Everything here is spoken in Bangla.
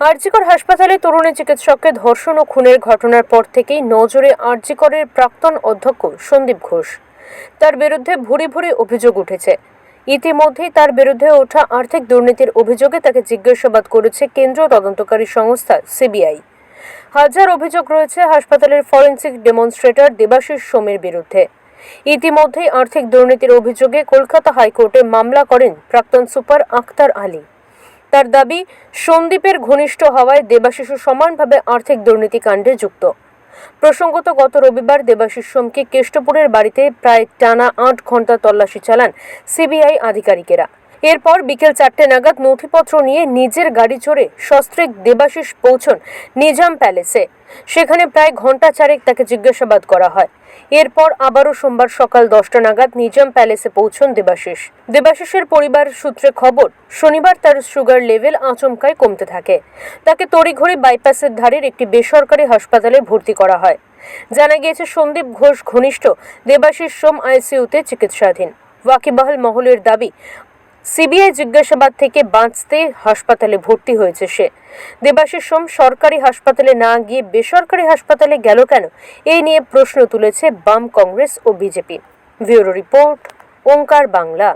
আরজিকর হাসপাতালে তরুণী চিকিৎসককে ধর্ষণ ও খুনের ঘটনার পর থেকেই নজরে আরজিকরের প্রাক্তন অধ্যক্ষ সন্দীপ ঘোষ। তার বিরুদ্ধে ভুরি ভুরি অভিযোগ উঠেছে। ইতিমধ্যেই তার বিরুদ্ধে ওঠা আর্থিক দুর্নীতির অভিযোগে তাকে জিজ্ঞাসাবাদ করেছে কেন্দ্রীয় তদন্তকারী সংস্থা সিবিআই। হাজার অভিযোগ রয়েছে হাসপাতালের ফরেন্সিক ডেমনস্ট্রেটর দেবাশিস সোমের বিরুদ্ধে। ইতিমধ্যেই আর্থিক দুর্নীতির অভিযোগে কলকাতা হাইকোর্টে মামলা করেন প্রাক্তন সুপার আখতার আলী। তার দাবি সন্দীপের ঘনিষ্ঠ হওয়ায় দেবাশিসু সমানভাবে আর্থিক দুর্নীতি কাণ্ডে যুক্ত। প্রসঙ্গত, গত রবিবার দেবাশিস সোমকে কেষ্টপুরের বাড়িতে প্রায় টানা আট ঘণ্টা তল্লাশি চালান সিবিআই আধিকারিকেরা। এরপর বিকেল চারটে নাগাদ নথিপত্র নিয়ে নিজের গাড়ি চড়ে সস্ত্রীক দেবাশিস পৌঁছন নিজাম প্যালেসে। সেখানে প্রায় ঘণ্টা চারেক তাকে জিজ্ঞাসাবাদ করা হয়। এরপর আবারও সোমবার সকাল দশটা নাগাদ নিজাম প্যালেসে পৌঁছন দেবাশিস। দেবাশিসের পরিবার সূত্রে খবর, শনিবার তার সুগার লেভেল আচমকায় কমতে থাকে। তাকে তড়িঘড়ি বাইপাসের ধারের একটি বেসরকারি হাসপাতালে ভর্তি করা হয়। জানা গিয়েছে, সন্দীপ ঘোষ ঘনিষ্ঠ দেবাশিস সোম আইসিইউতে চিকিৎসাধীন। ওয়াকিবহাল মহলের দাবি সিবিআই জিজ্ঞাসাবাদ থেকে বাঁচতে হাসপাতালে ভর্তি হয়েছে সে। দেবাশিস সোম, সরকারি হাসপাতালে না গিয়ে বেসরকারি হাসপাতালে গেল কেন? এই নিয়ে প্রশ্ন তুলেছে বাম কংগ্রেস ও BJP. Bureau report, Onkar Bangla.